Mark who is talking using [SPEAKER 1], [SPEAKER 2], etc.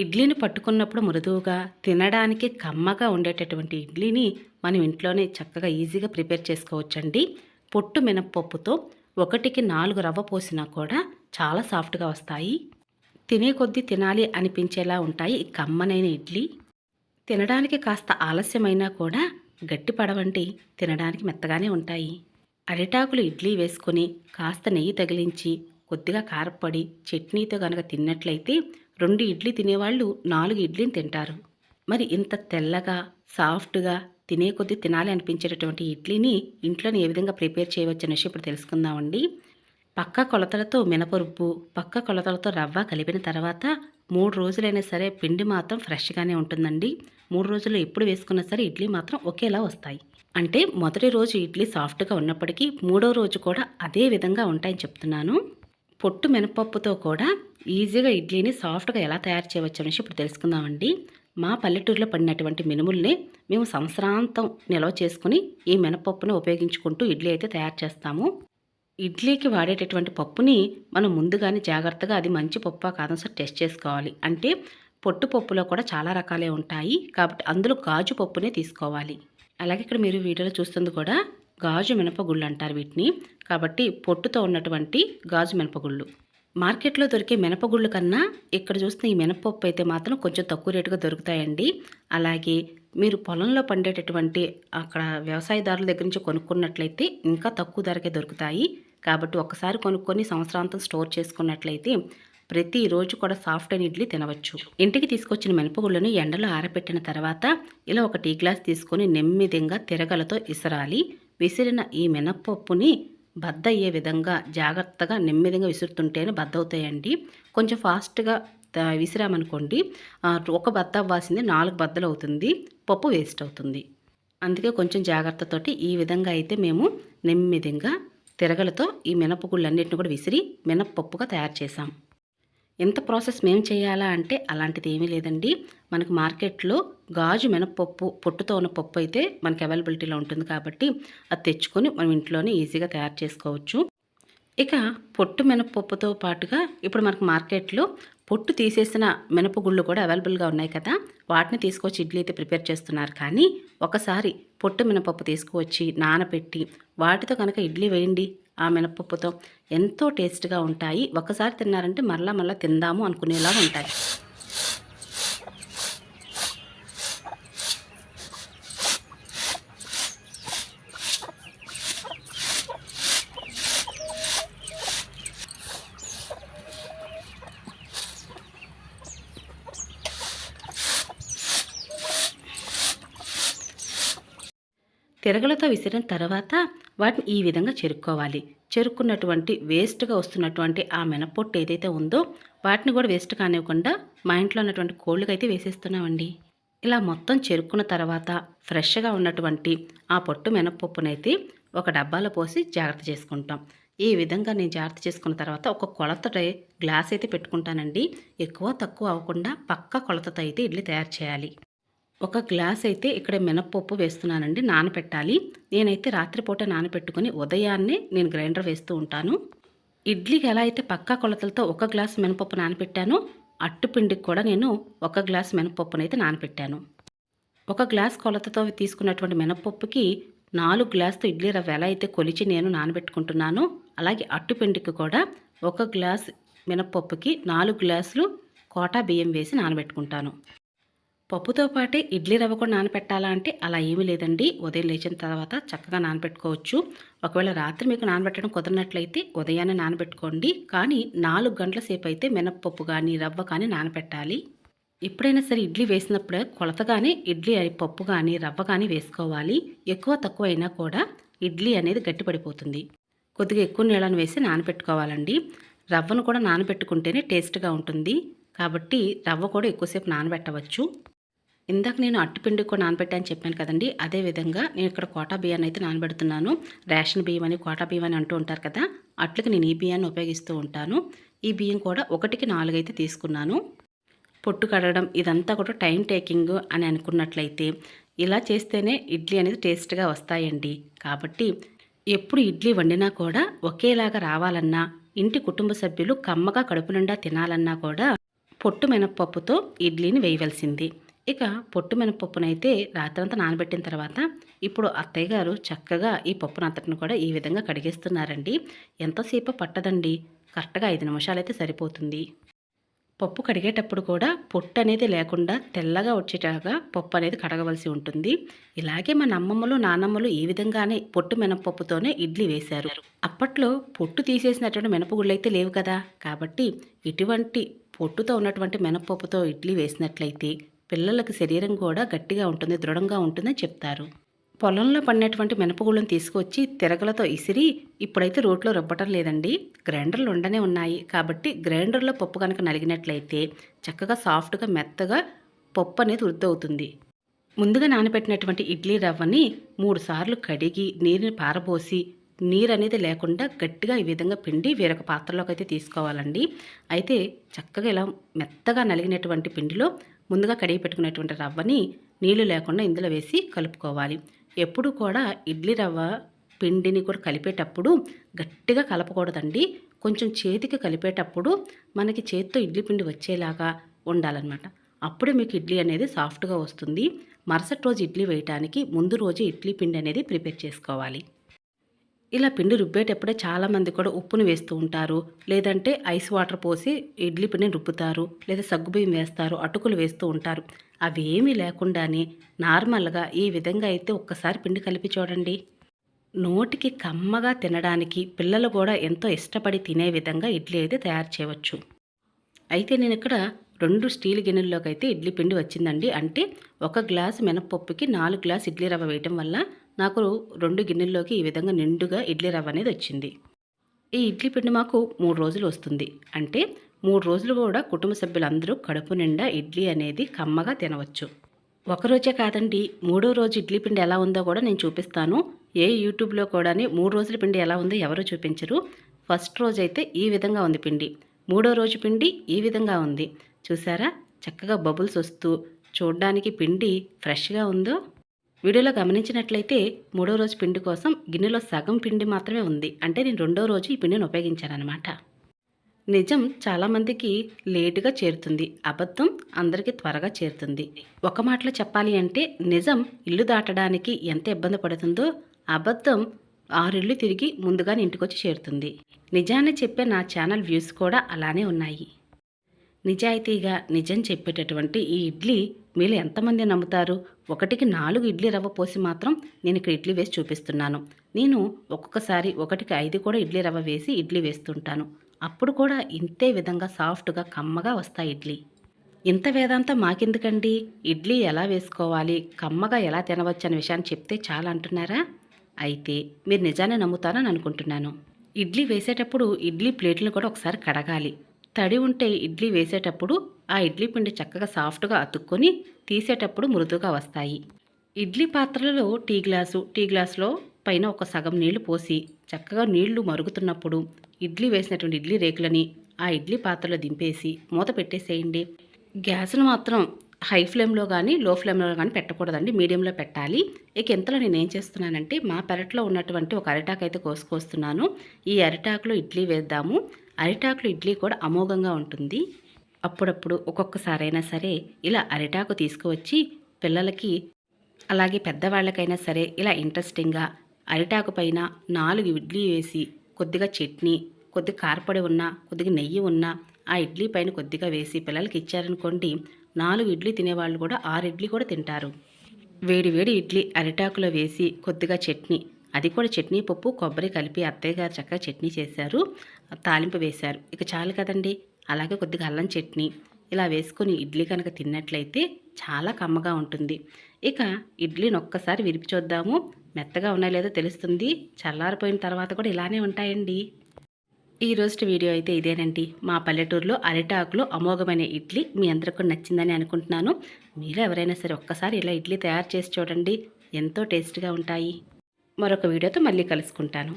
[SPEAKER 1] ఇడ్లీని పట్టుకున్నప్పుడు మృదువుగా తినడానికి కమ్మగా ఉండేటటువంటి ఇడ్లీని మనం ఇంట్లోనే చక్కగా ఈజీగా ప్రిపేర్ చేసుకోవచ్చండి. పొట్టు మినప్పప్పుతో ఒకటికి నాలుగు రవ్వ పోసినా కూడా చాలా సాఫ్ట్గా వస్తాయి. తినే కొద్దీ తినాలి అనిపించేలా ఉంటాయి ఈ కమ్మనైన ఇడ్లీ. తినడానికి కాస్త ఆలస్యమైనా కూడా గట్టి పడవంటి తినడానికి మెత్తగానే ఉంటాయి. అరిటాకులు ఇడ్లీ వేసుకొని కాస్త నెయ్యి తగిలించి కొద్దిగా కారపొడి చట్నీతో కనుక తిన్నట్లయితే రెండు ఇడ్లీ తినేవాళ్ళు నాలుగు ఇడ్లీని తింటారు. మరి ఇంత తెల్లగా సాఫ్ట్గా తినే కొద్దీ తినాలి అనిపించేటటువంటి ఇడ్లీని ఇంట్లోనే ఏ విధంగా ప్రిపేర్ చేయవచ్చు అనేసి ఇప్పుడు తెలుసుకుందామండి. పక్క కొలతలతో మినపరుబ్బు పక్క కొలతలతో రవ్వ కలిపిన తర్వాత మూడు రోజులైనా సరే పిండి మాత్రం ఫ్రెష్గానే ఉంటుందండి. మూడు రోజుల్లో ఎప్పుడు వేసుకున్నా సరే ఇడ్లీ మాత్రం ఒకేలా వస్తాయి. అంటే మొదటి రోజు ఇడ్లీ సాఫ్ట్గా ఉన్నప్పటికీ మూడో రోజు కూడా అదే విధంగా ఉంటాయని చెప్తున్నాను. పొట్టు మినపప్పుతో కూడా ఈజీగా ఇడ్లీని సాఫ్ట్గా ఎలా తయారు చేయవచ్చు అనేసి ఇప్పుడు తెలుసుకుందామండి. మా పల్లెటూరులో పడినటువంటి మినుముల్ని మేము సంవత్సరాంతం నిల్వ చేసుకుని ఈ మినపప్పుని ఉపయోగించుకుంటూ ఇడ్లీ అయితే తయారు చేస్తాము. ఇడ్లీకి వాడేటటువంటి పప్పుని మనం ముందుగానే జాగ్రత్తగా అది మంచి పప్పా కాదని సార్ టెస్ట్ చేసుకోవాలి. అంటే పొట్టు పప్పులో కూడా చాలా రకాలే ఉంటాయి కాబట్టి అందులో గాజు పప్పునే తీసుకోవాలి. అలాగే ఇక్కడ మీరు వీడియోలో చూస్తుంది కూడా గాజు మినపగుళ్ళు అంటారు వీటిని. కాబట్టి పొట్టుతో ఉన్నటువంటి గాజు మినపగుళ్ళు. మార్కెట్లో దొరికే మినపగుళ్ళు కన్నా ఇక్కడ చూస్తున్న ఈ మినపప్పు అయితే మాత్రం కొంచెం తక్కువ రేటుగా దొరుకుతాయండి. అలాగే మీరు పొలంలో పండేటటువంటి అక్కడ వ్యవసాయదారుల దగ్గర నుంచి కొనుక్కున్నట్లయితే ఇంకా తక్కువ ధరకే దొరుకుతాయి. కాబట్టి ఒకసారి కొనుక్కొని సంవత్సరాంతం స్టోర్ చేసుకున్నట్లయితే ప్రతిరోజు కూడా సాఫ్ట్ అయిన ఇడ్లీ తినవచ్చు. ఇంటికి తీసుకొచ్చిన మినపగుళ్ళను ఎండలో ఆరబెట్టిన తర్వాత ఇలా ఒక టీ గ్లాస్ తీసుకొని నెమ్మదిగా తిరగలతో ఇసరాలి. విసిరిన ఈ మినపప్పుని బద్ద అయ్యే విధంగా జాగ్రత్తగా నెమ్మదిగా విసురుతుంటేనే బద్ద అవుతాయండి కొంచెం ఫాస్ట్గా విసిరామనుకోండి. ఒక బద్ద అవ్వాల్సింది నాలుగు బద్దలు అవుతుంది. పప్పు వేస్ట్ అవుతుంది. అందుకే కొంచెం జాగ్రత్తతోటి ఈ విధంగా అయితే మేము నెమ్మదిగా తిరగలతో ఈ మినపగుళ్ళన్నింటిని కూడా విసిరి మినప్పప్పుగా తయారు చేసాం ఎంత ప్రాసెస్ మేము చేయాలా అంటే అలాంటిది ఏమీ లేదండి. మనకు మార్కెట్లో గాజు మినపప్పు పొట్టుతో ఉన్న పప్పు అయితే మనకి అవైలబిలిటీలో ఉంటుంది కాబట్టి అది తెచ్చుకొని మనం ఇంట్లోనే ఈజీగా తయారు చేసుకోవచ్చు. ఇక పొట్టు మినపప్పుతో పాటుగా ఇప్పుడు మనకు మార్కెట్లో పొట్టు తీసేసిన మినపగుళ్ళు కూడా అవైలబుల్గా ఉన్నాయి కదా. వాటిని తీసుకొచ్చి ఇడ్లీ అయితే ప్రిపేర్ చేస్తున్నారు. కానీ ఒకసారి పొట్టు మినపప్పు తీసుకువచ్చి నానబెట్టి వాటితో కనుక ఇడ్లీ వేయండి ఆ మినపప్పుతో ఎంతో టేస్ట్గా ఉంటాయి. ఒకసారి తిన్నారంటే మరలా మరలా తిందాము అనుకునేలా ఉంటాయి. తిరగలతో విసిరిన తర్వాత వాటిని ఈ విధంగా చెరుక్కోవాలి. చెరుక్కున్నటువంటి వేస్ట్గా వస్తున్నటువంటి ఆ మినపొట్టు ఏదైతే ఉందో వాటిని కూడా వేస్ట్ కానివ్వకుండా మా ఇంట్లో ఉన్నటువంటి కోళ్ళకి అయితే వేసేస్తున్నామండి. ఇలా మొత్తం చెరుక్కున్న తర్వాత ఫ్రెష్గా ఉన్నటువంటి ఆ పొట్టు మినపప్పునైతే ఒక డబ్బాలో పోసి జాగ్రత్త చేసుకుంటాం. ఈ విధంగా నేను జాగ్రత్త చేసుకున్న తర్వాత ఒక కొలత గ్లాస్ అయితే పెట్టుకుంటానండి. ఎక్కువ తక్కువ అవ్వకుండా పక్క కొలతతో అయితే ఇడ్లీ తయారు చేయాలి. ఒక గ్లాస్ అయితే ఇక్కడ మినప్పప్పు వేస్తున్నానండి నానపెట్టాలి. నేనైతే రాత్రిపూట నానపెట్టుకుని ఉదయాన్నే నేను గ్రైండర్ వేస్తూ ఉంటాను. ఇడ్లీకి ఎలా అయితే పక్కా కొలతలతో ఒక గ్లాస్ మినపప్పు నానపెట్టానో అట్టుపిండికి కూడా నేను ఒక గ్లాస్ మినపప్పునైతే నానపెట్టాను. ఒక గ్లాస్ కొలతతో తీసుకున్నటువంటి మినపప్పుకి నాలుగు గ్లాసుతో ఇడ్లీ రవ్వ ఎలా అయితే కొలిచి నేను నానబెట్టుకుంటున్నానో అలాగే అట్టుపిండికి కూడా ఒక గ్లాస్ మినపప్పుకి నాలుగు గ్లాసులు కోటా బియ్యం వేసి నానబెట్టుకుంటాను. పప్పుతో పాటే ఇడ్లీ రవ్వ కూడా నానపెట్టాలా అంటే అలా ఏమీ లేదండి. ఉదయం లేచిన తర్వాత చక్కగా నానబెట్టుకోవచ్చు. ఒకవేళ రాత్రి మీకు నానబెట్టడం కుదరనట్లయితే ఉదయాన్నే నానబెట్టుకోండి. కానీ నాలుగు గంటల సేపు అయితే మినప్పప్పు కానీ రవ్వ కానీ నానబెట్టాలి. ఎప్పుడైనా సరే ఇడ్లీ వేసినప్పుడు కొలతగానే ఇడ్లీ పప్పు కానీ రవ్వ కానీ వేసుకోవాలి. ఎక్కువ తక్కువ అయినా కూడా ఇడ్లీ అనేది గట్టిపడిపోతుంది. కొద్దిగా ఎక్కువ నీళ్ళను వేసి నానబెట్టుకోవాలండి. రవ్వను కూడా నానబెట్టుకుంటేనే టేస్ట్గా ఉంటుంది. కాబట్టి రవ్వ కూడా ఎక్కువసేపు నానబెట్టవచ్చు. ఇందాక నేను అట్టుపిండి కూడా నానబెట్టాను చెప్పాను కదండి అదే విధంగా నేను ఇక్కడ కోటా బియ్యాన్ని అయితే నానబెడుతున్నాను. రేషన్ బియ్యం అని కోటా బియ్యం అని అంటూ ఉంటారు కదా అట్లకి నేను ఈ బియ్యాన్ని ఉపయోగిస్తూ ఉంటాను. ఈ బియ్యం కూడా ఒకటికి నాలుగు అయితే తీసుకున్నాను. పొట్టు కడగడం ఇదంతా కూడా టైం టేకింగ్ అని అనుకున్నట్లయితే ఇలా చేస్తేనే ఇడ్లీ అనేది టేస్ట్గా వస్తాయండి. కాబట్టి ఎప్పుడు ఇడ్లీ వండినా కూడా ఒకేలాగా రావాలన్నా ఇంటి కుటుంబ సభ్యులు కమ్మగా కడుపు నిండా తినాలన్నా కూడా పొట్టు మినప్పప్పుతో ఇడ్లీని వేయవలసింది. ఇక పొట్టు మినపప్పునైతే రాత్రంతా నానబెట్టిన తర్వాత ఇప్పుడు అత్తయ్య గారు చక్కగా ఈ పప్పునంతటిని కూడా ఈ విధంగా కడిగేస్తున్నారండి. ఎంతసేపు పట్టదండి? కరెక్ట్గా ఐదు నిమిషాలు అయితే సరిపోతుంది. పప్పు కడిగేటప్పుడు కూడా పొట్టు అనేది లేకుండా తెల్లగా వచ్చేటాగా పప్పు అనేది కడగవలసి ఉంటుంది. ఇలాగే మన అమ్మమ్మలు నానమ్మలు ఈ విధంగానే పొట్టు మినపప్పుతోనే ఇడ్లీ వేశారు. అప్పట్లో పొట్టు తీసేసినటువంటి మినపగుళ్ళు అయితే లేవు కదా. కాబట్టి ఇటువంటి పొట్టుతో ఉన్నటువంటి మినపప్పుతో ఇడ్లీ వేసినట్లయితే పిల్లలకి శరీరం కూడా గట్టిగా ఉంటుంది దృఢంగా ఉంటుందని చెప్తారు. పొలంలో పడినటువంటి మినపగుళ్ళను తీసుకొచ్చి తిరగలతో ఇసిరి ఇప్పుడైతే రోట్లో రుబ్బటం లేదండి. గ్రైండర్లు ఉండనే ఉన్నాయి. కాబట్టి గ్రైండర్లో పప్పు కనుక నలిగినట్లయితే చక్కగా సాఫ్ట్గా మెత్తగా పప్పు అనేది వృద్ధవుతుంది. ముందుగా నానబెట్టినటువంటి ఇడ్లీ రవ్వని మూడు సార్లు కడిగి నీరుని పారబోసి నీరు అనేది లేకుండా గట్టిగా ఈ విధంగా పిండి వేరొక పాత్రలోకి అయితే తీసుకోవాలండి. అయితే చక్కగా ఇలా మెత్తగా నలిగినటువంటి పిండిలో ముందుగా కడిగి పెట్టుకునేటువంటి రవ్వని నీళ్ళు లేకుండా ఇందులో వేసి కలుపుకోవాలి. ఎప్పుడు కూడా ఇడ్లీ రవ్వ పిండిని కూడా కలిపేటప్పుడు గట్టిగా కలపకూడదండి. కొంచెం చేతికి కలిపేటప్పుడు మనకి చేతితో ఇడ్లీ పిండి వచ్చేలాగా ఉండాలన్నమాట. అప్పుడే మీకు ఇడ్లీ అనేది సాఫ్ట్గా వస్తుంది. మరుసటి రోజు ఇడ్లీ వేయటానికి ముందు రోజు ఇడ్లీ పిండి అనేది ప్రిపేర్ చేసుకోవాలి. ఇలా పిండి రుబ్బేటప్పుడే చాలామంది కూడా ఉప్పును వేస్తూ ఉంటారు. లేదంటే ఐస్ వాటర్ పోసి ఇడ్లీ పిండిని రుబ్బుతారు. లేదా సగ్గుబియ్యం వేస్తారు. అటుకులు వేస్తూ ఉంటారు. అవి ఏమీ లేకుండానే నార్మల్గా ఈ విధంగా అయితే ఒక్కసారి పిండి కలిపి చూడండి. నోటికి కమ్మగా తినడానికి పిల్లలు కూడా ఎంతో ఇష్టపడి తినే విధంగా ఇడ్లీ అయితే తయారు చేయవచ్చు. అయితే నేను ఇక్కడ రెండు స్టీల్ గిన్నెల్లోకి అయితే ఇడ్లీ పిండి వచ్చిందండి. అంటే ఒక గ్లాస్ మినపప్పుకి నాలుగు గ్లాస్ ఇడ్లీ రవ్వ వేయటం వల్ల నాకు రెండు గిన్నెల్లోకి ఈ విధంగా నిండుగా ఇడ్లీ రవ్వ అనేది వచ్చింది. ఈ ఇడ్లీ పిండి మాకు మూడు రోజులు వస్తుంది. అంటే మూడు రోజులు కూడా కుటుంబ సభ్యులందరూ కడుపు నిండా ఇడ్లీ అనేది కమ్మగా తినవచ్చు. ఒకరోజే కాదండి మూడో రోజు ఇడ్లీ పిండి ఎలా ఉందో కూడా నేను చూపిస్తాను. ఏ యూట్యూబ్లో కూడా మూడు రోజుల పిండి ఎలా ఉందో ఎవరు చూపించరు. ఫస్ట్ రోజు అయితే ఈ విధంగా ఉంది పిండి. మూడో రోజు పిండి ఈ విధంగా ఉంది. చూసారా? చక్కగా బబుల్స్ వస్తూ చూడ్డానికి పిండి ఫ్రెష్గా ఉందో? వీడియోలో గమనించినట్లయితే మూడో రోజు పిండి కోసం గిన్నెలో సగం పిండి మాత్రమే ఉంది. అంటే నేను రెండో రోజు ఈ పిండిని ఉపయోగించానమాట నిజం చాలామందికి లేటుగా చేరుతుంది. అబద్ధం అందరికీ త్వరగా చేరుతుంది. ఒక మాటలో చెప్పాలి అంటే నిజం ఇల్లు దాటడానికి ఎంత ఇబ్బంది పడుతుందో అబద్ధం ఆరిళ్ళు తిరిగి ముందుగానే ఇంటికొచ్చి చేరుతుంది. నిజాన్ని చెప్పే నా ఛానల్ వ్యూస్ కూడా అలానే ఉన్నాయి. నిజాయితీగా నిజం చెప్పేటటువంటి ఈ ఇడ్లీ మీరు ఎంతమంది నమ్ముతారు? ఒకటికి నాలుగు ఇడ్లీ రవ్వ పోసి మాత్రం నేను ఇక్కడ ఇడ్లీ వేసి చూపిస్తున్నాను. నేను ఒక్కొక్కసారి ఒకటికి ఐదు కూడా ఇడ్లీ రవ్వ వేసి ఇడ్లీ వేస్తుంటాను. అప్పుడు కూడా ఇంతే విధంగా సాఫ్ట్గా కమ్మగా వస్తాయి ఇడ్లీ. ఇంత వేదాంతం మాకెందుకండి? ఇడ్లీ ఎలా వేసుకోవాలి? కమ్మగా ఎలా తినవచ్చు అనే విషయాన్ని చెప్తే చాలా అంటున్నారా? అయితే మీరు నిజాన్ని నమ్ముతారని అనుకుంటున్నాను. ఇడ్లీ వేసేటప్పుడు ఇడ్లీ ప్లేట్లను కూడా ఒకసారి కడగాలి. తడి ఉంటే ఇడ్లీ వేసేటప్పుడు ఆ ఇడ్లీ పిండి చక్కగా సాఫ్ట్గా అతుక్కొని తీసేటప్పుడు మృదుగా వస్తాయి. ఇడ్లీ పాత్రలలో టీ గ్లాసు టీ గ్లాసులో పైన ఒక సగం నీళ్ళు పోసి చక్కగా నీళ్ళు మరుగుతున్నప్పుడు ఇడ్లీ వేసినటువంటి ఇడ్లీ రేకులని ఆ ఇడ్లీ పాత్రలో దింపేసి మూత పెట్టేసేయండి. గ్యాస్ను మాత్రం హై ఫ్లేమ్లో కానీ లో ఫ్లేమ్లో కానీ పెట్టకూడదండి. మీడియంలో పెట్టాలి. ఇక ఎంతలో నేను ఏం చేస్తున్నానంటే మా పెరట్లో ఉన్నటువంటి ఒక అరిటాకు అయితే కోసుకొస్తున్నాను. ఈ అరిటాకులో ఇడ్లీ వేద్దాము. అరిటాకులు ఇడ్లీ కూడా అమోఘంగా ఉంటుంది. అప్పుడప్పుడు ఒక్కొక్కసారైనా సరే ఇలా అరిటాకు తీసుకువచ్చి పిల్లలకి అలాగే పెద్దవాళ్ళకైనా సరే ఇలా ఇంట్రెస్టింగ్గా అరిటాకు పైన నాలుగు ఇడ్లీ వేసి కొద్దిగా చట్నీ కొద్దిగా కారపొడి ఉన్న కొద్దిగా నెయ్యి ఉన్న ఆ ఇడ్లీ పైన కొద్దిగా వేసి పిల్లలకి ఇచ్చారనుకోండి నాలుగు ఇడ్లీ తినేవాళ్ళు కూడా ఆరు ఇడ్లీ కూడా తింటారు. వేడి వేడి ఇడ్లీ అరిటాకులో వేసి కొద్దిగా చట్నీ అది కూడా చట్నీ పప్పు కొబ్బరి కలిపి అత్తయ్య గారు చక్కగా చట్నీ చేశారు. తాలింపు వేశారు. ఇక చాలు కదండి. అలాగే కొద్దిగా అల్లం చట్నీ ఇలా వేసుకొని ఇడ్లీ కనుక తిన్నట్లయితే చాలా కమ్మగా ఉంటుంది. ఇక ఇడ్లీని ఒక్కసారి విరిపి చూద్దాము. మెత్తగా ఉన్నాయో లేదో తెలుస్తుంది. చల్లారిపోయిన తర్వాత కూడా ఇలానే ఉంటాయండి. ఈ రోజు వీడియో అయితే ఇదేనండి. మా పల్లెటూరులో అరిటాకులో అమోఘమైన ఇడ్లీ మీ అందరికీ నచ్చిందని అనుకుంటున్నాను. మీరు ఎవరైనా సరే ఒక్కసారి ఇలా ఇడ్లీ తయారు చేసి చూడండి. ఎంతో టేస్ట్గా ఉంటాయి. మరొక వీడియోతో మళ్ళీ కలుసుకుంటాను.